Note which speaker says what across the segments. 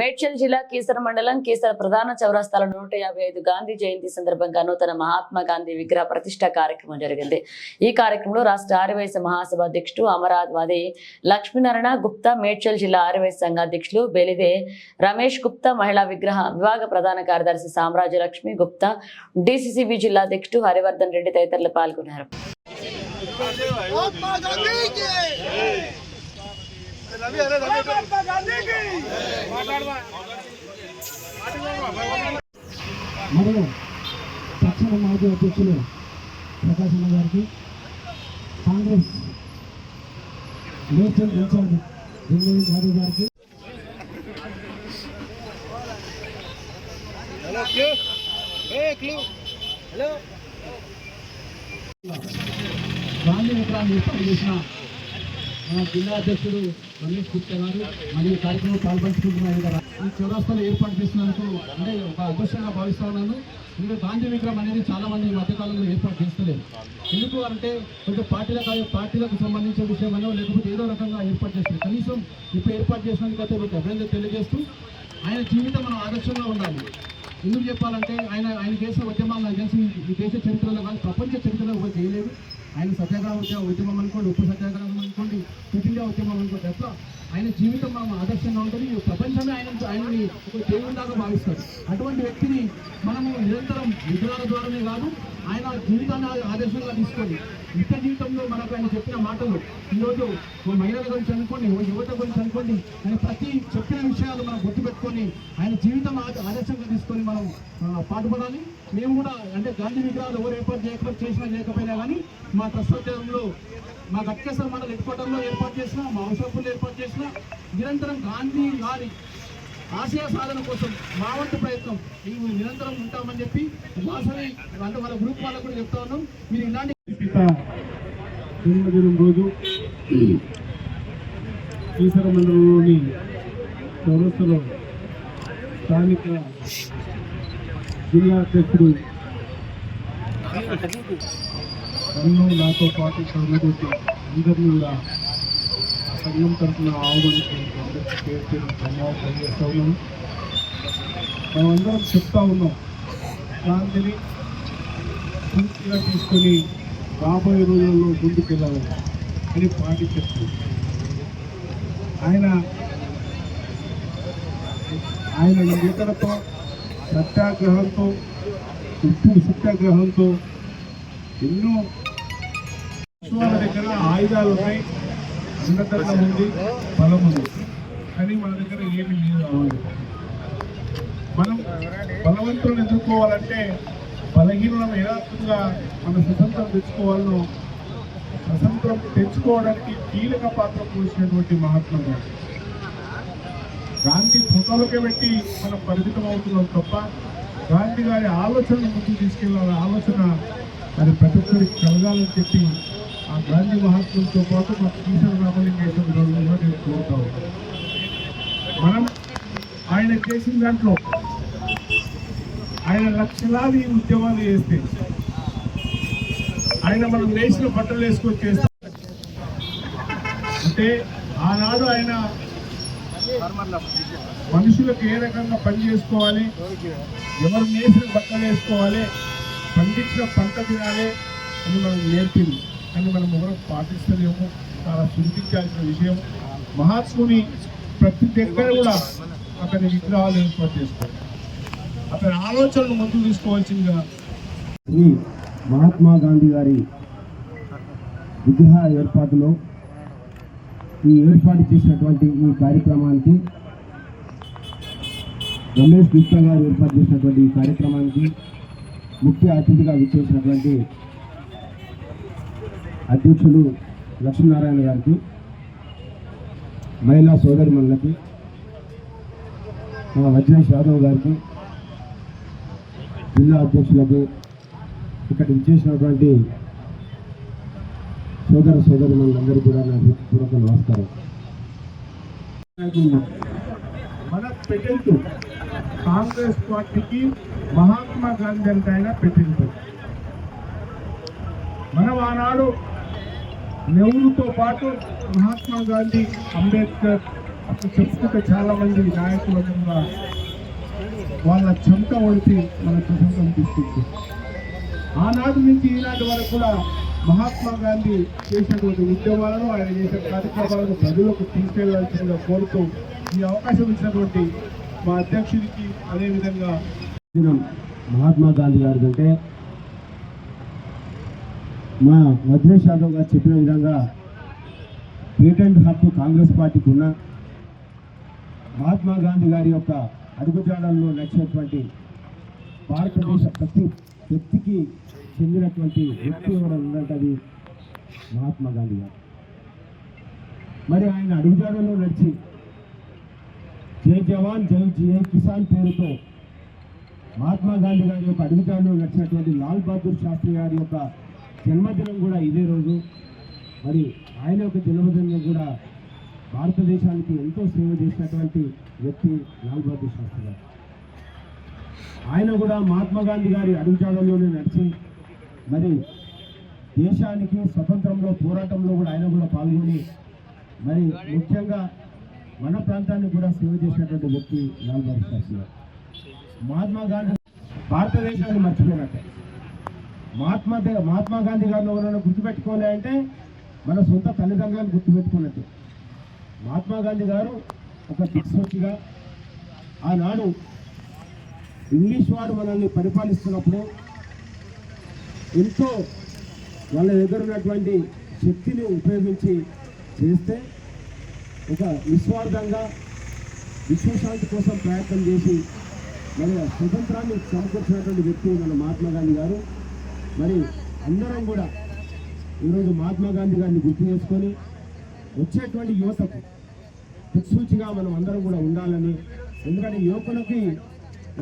Speaker 1: మేడ్చల్ జిల్లా కీసర మండలం కీసర ప్రధాన చౌరస్తాలో నూట యాభై ఐదు గాంధీ జయంతి సందర్భంగా నూతన మహాత్మా గాంధీ విగ్రహ ప్రతిష్ట కార్యక్రమం జరిగింది. ఈ కార్యక్రమంలో రాష్ట్ర ఆర్యవైశ్య మహాసభ అధ్యక్షుడు అమరావతి లక్ష్మీనారాయణ గుప్తా మేడ్చల్ జిల్లా ఆర్యవైశ్య సంఘ అధ్యక్షులు బెలిదే రమేష్ గుప్తా మహిళా విగ్రహ విభాగ ప్రధాన కార్యదర్శి సామ్రాజ్య లక్ష్మి గుప్తా డిసిసిబి జిల్లా అధ్యక్షుడు హరివర్ధన్ రెడ్డి తదితరులు పాల్గొన్నారు.
Speaker 2: మరియు తక్షణ మాజీ అధ్యక్షులు ప్రకాశం గారికి కాంగ్రెస్ నేషనల్ ఇన్ఛార్జ్ జిల్లా యాదవ్ గారికి. గాంధీ విగ్రహాన్ని ఏర్పాటు చేసిన మన జిల్లా అధ్యక్షుడు రమేష్ గుప్తా గారు మరియు కార్యక్రమంలో పాల్పంచుకుంటున్నారు కదా. ఈ చౌరస్తాలో ఏర్పాటు చేసినందుకు అంటే ఒక అదృష్టంగా భావిస్తా ఉన్నాను. ఎందుకంటే గాంధీ విగ్రహం అనేది చాలా మంది ఈ మధ్యకాలంలో ఏర్పాటు చేస్తలేదు. ఎందుకు అంటే కొంచెం పార్టీల పార్టీలకు సంబంధించిన విషయమనో లేకపోతే ఏదో రకంగా ఏర్పాటు చేస్తారు కనీసం ఇప్పుడు ఏర్పాటు చేసినందుకు అయితే మీకు అభినందన తెలియజేస్తూ ఆయన జీవితం మనం ఆదర్శంగా ఉండాలి. ఎందుకు చెప్పాలంటే ఆయన ఆయన చేసే ఉద్యమాలు నాకు తెలిసి ఈ దేశ చరిత్రలో కానీ ప్రపంచ చరిత్రలో ఎవరు చేయలేదు. ఆయన సత్యాగ్రహ ఉద్యమం అనుకోండి ఉప్పు సత్యాగ్రహం అనుకోండి క్విట్ ఇండియా ఉద్యమం అనుకోండి అట్లా ఆయన జీవితం మనం ఆదర్శంగా ఉంటుంది. ఈ ప్రపంచమే ఆయన ఆయనని ఒక దేవుడిలాగా భావిస్తారు అటువంటి వ్యక్తిని మనము నిరంతరం విగ్రహాల ద్వారానే కాదు ఆయన జీవితాన్ని ఆదర్శంగా తీసుకొని నిత్య జీవితంలో మనకు ఆయన చెప్పిన మాటలు ఈరోజు ఓ మహిళల గురించి అనుకోండి ఓ యువత గురించి అనుకోండి ఆయన ప్రతి చెప్పిన విషయాలు మనం గుర్తుపెట్టుకొని ఆయన జీవితం ఆదర్శంగా తీసుకొని మనం పాటుపడాలి. మేము కూడా అంటే గాంధీ విగ్రహాలు ఎవరు ఏర్పాటు చేయకపోతే చేసినా చేయకపోయినా కానీ మా ప్రస్తుతంలో మా గట్కేశ్వర మండల హెడ్ క్వార్టర్లో ఏర్పాటు చేసిన మా అవసరపుల్లో ఏర్పాటు చేసిన నిరంతరం గాంధీ గారి ఆశయ సాధన కోసం మా వంతు ప్రయత్నం. మేము నిరంతరం ఉంటామని చెప్పి వాసవి అంటే వాళ్ళ గ్రూప్ వాళ్ళకు కూడా చెప్తా ఉన్నాం. మీరు ఇలాంటి జన్మదినం రోజు ఈశ్వర మండలంలోని చౌరస్తలో స్థానిక జిల్లా అధ్యక్షుడు నన్ను నాతో పాటు ఉన్నటువంటి అందరినీ కూడా సంఘం తరఫున ఆహ్వానించినందుకు అందరికీ పేరు పేరు ధన్యవాదాలు తెలియజేస్తా ఉన్నాను మేమందరం చెప్తా ఉన్నాం. గాంధీని పూర్తిగా తీసుకొని రాబోయే రోజుల్లో ముందుకెళ్ళాలి అని పాటి చెప్తుంది. ఆయన ఆయన నేతలతో సత్యాగ్రహంతో ఉప్పు సత్యాగ్రహంతో ఎన్నో వాళ్ళ దగ్గర ఆయుధాలు ఉన్నాయి. ఉన్నతంగా ఉంది బలం ఉంది కానీ మన దగ్గర ఏమీ లేదు మనం బలవంతులను ఎదుర్కోవాలంటే బలహీనం యథార్థంగా మన స్వతంత్రం తెచ్చుకోవాలను స్వతంత్రం తెచ్చుకోవడానికి కీలక పాత్ర పోసినటువంటి మహాత్మా గాంధీ. గాంధీ ఫోటోలకే పెట్టి మనం పరిమితం అవుతున్నాం తప్ప గాంధీ గారి ఆలోచనను ముందుకు తీసుకెళ్ళాలని ఆలోచన మరి ప్రతి ఒక్కరికి కలగాలని చెప్పి గాంధీ మహాత్ములతో పాటు మన కిషోర్ రామలింగేశ్వర రోజుల్లో నేను కోరుతా మనం ఆయన చేసిన దాంట్లో ఆయన లక్షలాది ఉద్యమాలు చేస్తే ఆయన మనం లేచిన బట్టలు వేసుకొని చేస్తాం అంటే ఆనాడు ఆయన మనుషులకు ఏ రకంగా పని చేసుకోవాలి ఎవరు నేసిన బట్టలు వేసుకోవాలి పండించిన పంట తినాలి అని మనం నేర్పింది. కానీ మనం ఎవరు పాటిస్తలేము చాలా చింతించాల్సిన విషయం. మహాత్ముని ప్రతి దగ్గర కూడా అతని విగ్రహాలు ఏర్పాటు చేసుకోవాలి అతని ఆలోచనలు ముందుకు తీసుకోవాల్సిందిగా
Speaker 3: శ్రీ మహాత్మా గాంధీ గారి విగ్రహ ఏర్పాటులో ఈ ఏర్పాటు చేసినటువంటి ఈ కార్యక్రమానికి రమేష్ గుప్తా గారు ఏర్పాటు చేసినటువంటి ఈ కార్యక్రమానికి ముఖ్య అతిథిగా విచ్చేసినటువంటి అధ్యక్షులు లక్ష్మీనారాయణ గారికి మహిళా సోదరిమణులకి మా వజ్రేష్ యాదవ్ గారికి జిల్లా అధ్యక్షులకు ఇక్కడ ఇచ్చేసినటువంటి సోదర సోదరులందరూ కూడా నా హృదయపూర్వక నమస్కారం.
Speaker 2: మన పెట్టెంటు కాంగ్రెస్ పార్టీకి మహాత్మా గాంధీ అంటే ఆయన పెట్టింది మనం ఆనాడు నెహ్రూతో పాటు మహాత్మా గాంధీ అంబేద్కర్ అప్పుడు చెప్పుకుంటే చాలా మంది నాయకులు కూడా వాళ్ళ చెమట వంటి మన ప్రసంగం తీసుకుంది ఆనాటి నుంచి ఈనాటి వరకు కూడా మహాత్మా గాంధీ చేసినటువంటి ఉద్యమాలను ఆయన చేసే కార్యక్రమాలను ప్రజలకు తీసుకెళ్ళాల్సిందిగా కోరుతూ ఈ అవకాశం ఇచ్చినటువంటి మా అధ్యక్షుడికి అదేవిధంగా
Speaker 3: మహాత్మా గాంధీ గారి కంటే మా వజ్రేష్ యాదవ్ గారు చెప్పిన విధంగా పేటెంట్ హక్కు కాంగ్రెస్ పార్టీకి ఉన్న మహాత్మా గాంధీ గారి యొక్క అడుగుజాడల్లో నడిచినటువంటి భారతదేశ ప్రతి వ్యక్తికి చెందినటువంటి వ్యక్తి కూడా అది మహాత్మా గాంధీ గారు. మరి ఆయన అడుగుజాడల్లో నడిచి జై జవాన్ జై జై కిసాన్ పేరుతో మహాత్మా గాంధీ గారి యొక్క అడుగుజాడలో నడిచినటువంటి లాల్ బహదూర్ శాస్త్రి గారి యొక్క జన్మదినం కూడా ఇదే రోజు. మరి ఆయన యొక్క జన్మదినం కూడా భారతదేశానికి ఎంతో సేవ చేసినటువంటి వ్యక్తి లాల్ బహదూర్ శాస్త్రి గారు. ఆయన కూడా మహాత్మా గాంధీ గారి అడుగుజాడల్లోనే నడిచి మరి దేశానికి స్వతంత్రంలో పోరాటంలో కూడా ఆయన కూడా పాల్గొని మరి ముఖ్యంగా మన ప్రాంతాన్ని కూడా సేవ చేసినటువంటి వ్యక్తి లాల్ బహదూర్ శాస్త్రి గారు. మహాత్మా గాంధీ భారతదేశాన్ని మర్చిపోయినట్టే. మహాత్మా మహాత్మా గాంధీ గారిని ఎవరైనా గుర్తుపెట్టుకోలే అంటే మన సొంత తల్లిదండ్రులను గుర్తుపెట్టుకున్నట్టు మహాత్మా గాంధీ గారు ఒక దిక్సూచిగా ఆనాడు ఇంగ్లీష్ వారు మనల్ని పరిపాలిస్తున్నప్పుడు ఎంతో వాళ్ళ దగ్గర ఉన్నటువంటి శక్తిని ఉపయోగించి చేస్తే ఒక నిస్వార్థంగా విశ్వశాంతి కోసం ప్రయత్నం చేసి మన స్వతంత్రాన్ని సమకూర్చినటువంటి వ్యక్తి మన మహాత్మా గాంధీ గారు. మరి అందరం కూడా ఈరోజు మహాత్మా గాంధీ గారిని గుర్తు చేసుకొని వచ్చేటువంటి యువతకు దిక్సూచిగా మనం అందరం కూడా ఉండాలని ఎందుకంటే యువకులకి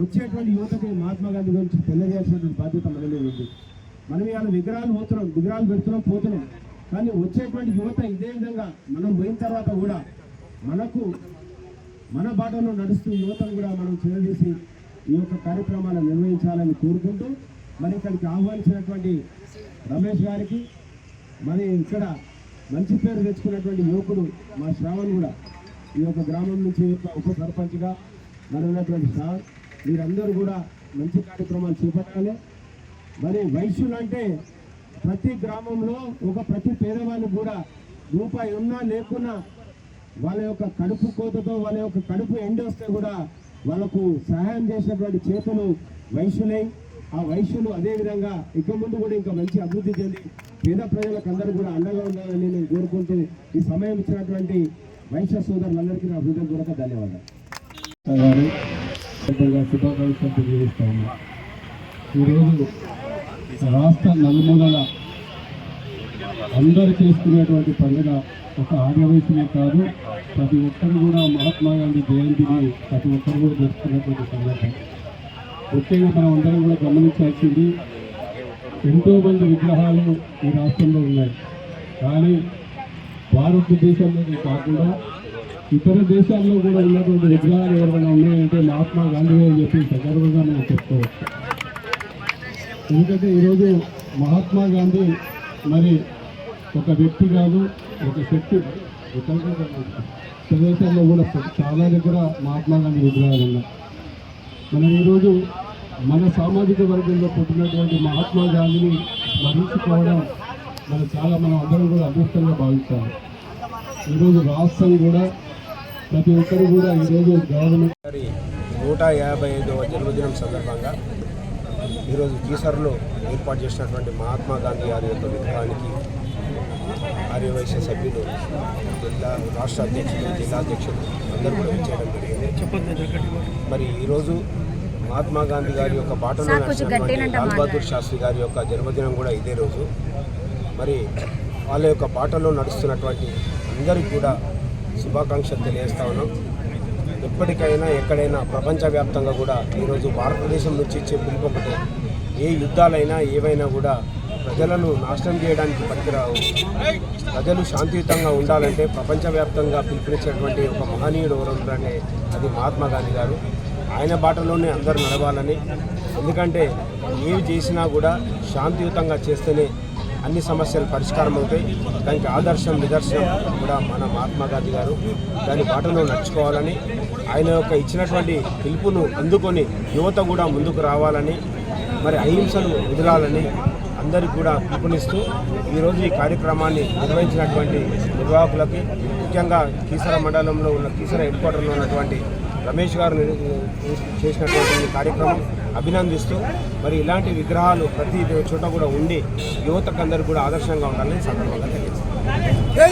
Speaker 3: వచ్చేటువంటి యువతకి మహాత్మా గాంధీ గురించి తెలియజేసినటువంటి బాధ్యత మన మీద ఉంది. మనం ఇవాళ విగ్రహాలు పోతున్నాం విగ్రహాలు పెడుతున్నాం పోతున్నాం. కానీ వచ్చేటువంటి యువత ఇదే విధంగా మనం పోయిన తర్వాత కూడా మనకు మన బాటలో నడుస్తూ యువతను కూడా మనం చేరదీసి ఈ యొక్క కార్యక్రమాలను నిర్వహించాలని కోరుకుంటూ మరి ఇక్కడికి ఆహ్వానించినటువంటి రమేష్ గారికి మరి ఇక్కడ మంచి పేరు తెచ్చుకున్నటువంటి యువకుడు మా శ్రావణ్ కూడా ఈ యొక్క గ్రామం నుంచి ఒక ఉప సర్పంచ్గా మరి ఉన్నటువంటి శ్రావణ్. మీరందరూ కూడా మంచి కార్యక్రమాలు చేపట్టాలి. మరి వైశ్యులు అంటే ప్రతి గ్రామంలో ఒక ప్రతి పేదవాళ్ళు కూడా రూపాయి ఉన్నా లేకున్నా వాళ్ళ యొక్క కడుపు కోతతో వాళ్ళ యొక్క కడుపు ఎండి వస్తే కూడా వాళ్ళకు సహాయం చేసినటువంటి చేతులు వైశ్యులై ఆ వైశ్యులు అదే విధంగా ఇక ముందు కూడా ఇంకా మంచి అభివృద్ధి చెంది పేద ప్రజలకు అందరూ కూడా అండగా ఉండాలని నేను కోరుకుంటూ ఈ సమయం ఇచ్చినటువంటి వైశ్య సోదరులందరికీ నా హృదయపూర్వక ధన్యవాదాలు.
Speaker 2: పెద్దగా శుభాకాంక్షలు తెలియజేస్తా ఈరోజు రాష్ట్ర నలుమూలల అందరు చేసుకునేటువంటి పండుగ ఒక ఆర్యవైశ్యమే కాదు ప్రతి ఒక్కరు కూడా మహాత్మా గాంధీ జయంతిని ప్రతి ఒక్కరు కూడా జరుపుకునేటువంటి సందర్భం. ముఖ్యంగా మనం అందరం కూడా గమనించాల్సింది ఎంతో మంది విగ్రహాలు ఈ రాష్ట్రంలో ఉన్నాయి. కానీ భారతదేశంలోనే కాకుండా ఇతర దేశాల్లో కూడా ఉన్నటువంటి విగ్రహాలు ఎవరైనా ఉన్నాయంటే మహాత్మా గాంధీ అని చెప్పి సగర్వంగా మనం చెప్పుకోవచ్చు. ఎందుకంటే ఈరోజు మహాత్మా గాంధీ మరి ఒక వ్యక్తి కాదు ఒక శక్తి. ఇతర ప్రదేశాల్లో కూడా చాలా దగ్గర మహాత్మా గాంధీ విగ్రహాలు ఉన్నాయి. మనం ఈరోజు మన సామాజిక వర్గంలో పుట్టినటువంటి మహాత్మా గాంధీని స్మరించుకోవడం మనం చాలా మనం అందరం కూడా అదృష్టంగా భావిస్తాం. ఈరోజు రాష్ట్రం కూడా ప్రతి ఒక్కరు కూడా ఈరోజు గవర్నమెంట్
Speaker 4: గారి నూట యాభై ఐదవ జన్మదినం సందర్భంగా ఈరోజు కీసర్లో ఏర్పాటు చేసినటువంటి మహాత్మా గాంధీ గారి యొక్క విగ్రహానికి ఆర్యవైశ్య సభ్యులు జిల్లా రాష్ట్ర అధ్యక్షులు జిల్లా అధ్యక్షులు అందరూ కూడా చేయడం జరిగింది? మరి ఈరోజు మహాత్మా గాంధీ గారి యొక్క బాటలో నడిచినటువంటి లాల్ బహదూర్ శాస్త్రి గారి యొక్క జన్మదినం కూడా ఇదే రోజు. మరి వాళ్ళ యొక్క బాటలో నడుస్తున్నటువంటి అందరికీ కూడా శుభాకాంక్షలు తెలియజేస్తా ఉన్నాం. ఎప్పటికైనా ఎక్కడైనా ప్రపంచవ్యాప్తంగా కూడా ఈరోజు భారతదేశం నుంచి ఇచ్చే పిలుపు ఒకటే. ఏ యుద్ధాలైనా ఏవైనా కూడా ప్రజలను నాశనం చేయడానికి పనికిరావు. ప్రజలు శాంతియుతంగా ఉండాలంటే ప్రపంచవ్యాప్తంగా పిలుపునిచ్చినటువంటి ఒక మహనీయుడు ఎవరంటే అది మహాత్మా గాంధీ గారు. ఆయన బాటలోనే అందరూ నడవాలని. ఎందుకంటే ఏవి చేసినా కూడా శాంతియుతంగా చేస్తేనే
Speaker 3: అన్ని సమస్యలు పరిష్కారం అవుతాయి. దానికి ఆదర్శం నిదర్శనం కూడా మన మహాత్మా గాంధీ గారు. దాని బాటలో నడుచుకోవాలని ఆయన యొక్క ఇచ్చినటువంటి పిలుపును అందుకొని యువత కూడా ముందుకు రావాలని మరి అహింసను ఎదురాలని అందరికీ కూడా పిలుపునిస్తూ ఈరోజు ఈ కార్యక్రమాన్ని నిర్వహించినటువంటి నిర్వాహకులకి ముఖ్యంగా కీసర మండలంలో ఉన్న కీసర హెడ్ క్వార్టర్లో ఉన్నటువంటి రమేష్ గారు చేసినటువంటి ఈ కార్యక్రమం అభినందిస్తూ మరి ఇలాంటి విగ్రహాలు ప్రతి చోట కూడా ఉండి యువతకు అందరికీ కూడా ఆదర్శంగా ఉండాలని సందర్భంగా తెలియజేస్తాను